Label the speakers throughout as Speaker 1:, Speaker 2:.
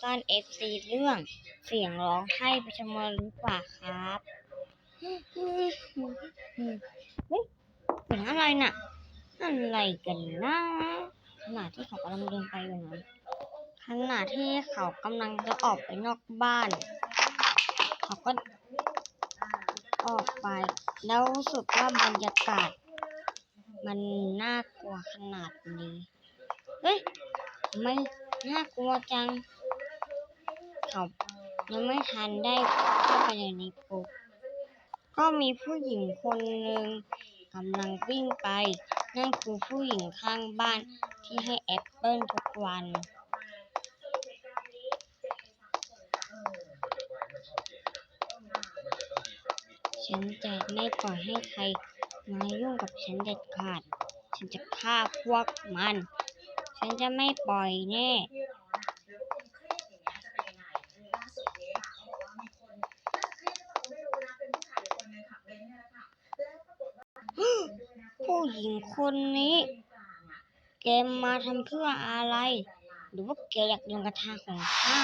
Speaker 1: ซ่อนเอฟซีเรื่องเสียงร้องไห้ไปชมกันหรือเปล่าครับเฮ้ยเสียงอะไรน่ะอะไรกันนะขณะที่เขากำลังเดินไปอยู่นั้นขณะที่เขากำลังจะออกไปนอกบ้าน เขาก็ออกไป แล้วรู้สึกว่าบรรยากาศ มันน่ากลัวขนาดนี้ เฮ้ย ไม่น่ากลัวจัง เขายังไม่ทันได้เข้าไปในปุ๊บก็มีผู้หญิงคนหนึ่งกำลังวิ่งไป นั่นคือผู้หญิงข้างบ้านที่ให้แอปเปิลทุกวัน ฉันจะไม่ปล่อยให้ใครมายุ่งกับฉันเด็ดขาด ฉันจะฆ่าพวกมัน ฉันจะไม่ปล่อยแน่ ผู้หญิงคนนี้ แกมาทำเพื่ออะไร หรือว่าแกอยากโดนกระทาของข้า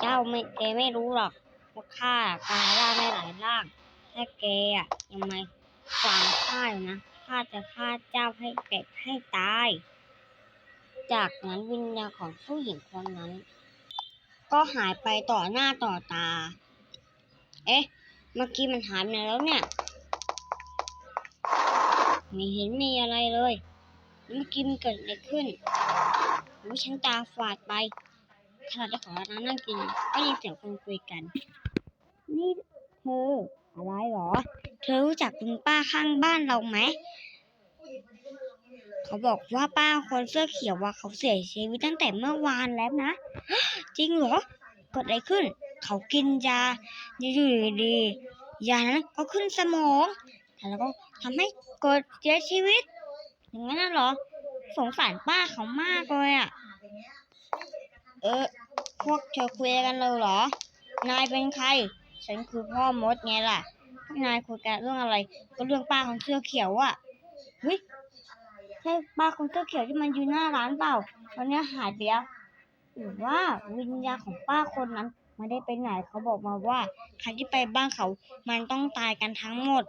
Speaker 1: เจ้าไม่แกไม่รู้หรอกว่าข้ากายร่างได้หลายร่าง ถ้าแกอะยังไม่ฟังข้าอยู่นะข้าจะฆ่าเจ้าให้เป็ดให้ตาย จากนั้นวิญญาณของผู้หญิงคนนั้น ก็หายไปต่อหน้าต่อตา เอ๊ะ เมื่อกี้มันหายไปแล้วเนี่ย ไม่เห็นมีอะไรเลยเมื่อกี้มันเกิดอะไรขึ้นรู้ฉันตาฝาดไปขณะที่ของเรานั่งกินก็ยินเสียงคนคุยกัน นี่เธออะไรหรอ เธอรู้จักคุณป้าข้างบ้านเราไหม เขาบอกว่าป้าคนเสื้อเขียวว่าเขาเสียชีวิตตั้งแต่เมื่อวานแล้วนะ จริงเหรอเกิดอะไรขึ้น เขากินยาอยู่ดีๆยานั้นก็ขึ้นสมอง แล้วก็ทำให้เกิดเสียชีวิต อย่างนั้นเหรอ สงสารป้าเขามากเลยอะ เออ พวกเธอคุยกันเลยเหรอ นายเป็นใคร ฉันคือพ่อมดไงล่ะพวกนายคุยกันเรื่องอะไร ก็เรื่องป้าของเสื้อเขียวอะ เฮ้ยใช่ป้าของเสื้อเขียวที่มันอยู่หน้าร้านเปล่าตอนนี้หายไปแล้วหรือว่าวิญญาณของป้าคนนั้นไม่ได้ไปไหนเขาบอกมาว่าใครที่ไปบ้านเขา มันต้องตายกันทั้งหมด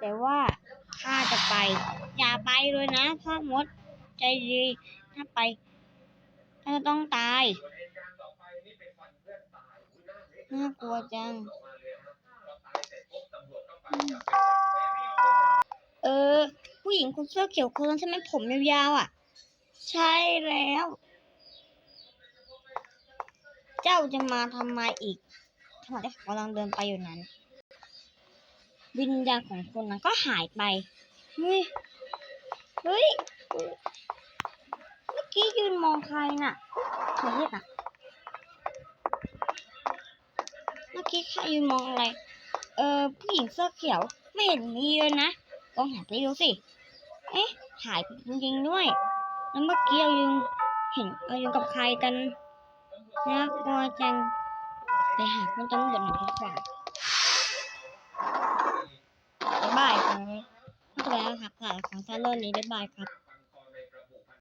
Speaker 1: แต่ว่าข้าจะไป อย่าไปเลยนะพ่อมดใจดีถ้าไปถ้าจะต้องตายน่ากลัวจัง เออ ผู้หญิงคนเสื้อเขียวคนนั้นใช่ไหมผมยาวๆอะ ใช่แล้ว เจ้าจะมาทำไมอีกขณะที่เขากำลังเดินไปอยู่นั้น วิญญาณของคนนั้นก็หายไป เฮ้ย เฮ้ย เมื่อกี้ยืนมองใครน่ะใครเรียกอะ เมื่อกี้ใครยืนมองอะไร เออผู้หญิงเสื้อเขียวไม่เห็นมีเลยนะลองหาไปดูสิ เอ๊ะ หายไปจริงๆด้วย แล้วเมื่อกี้เรายังเห็นเรายังกับใครกันน่ากลัวจังไปหาคุณตำรวจหน่อยดีกว่าบ๊ายบายครับไม่เป็นไรแล้วครับสาย ของซาโลนี้บ๊ายบายครับ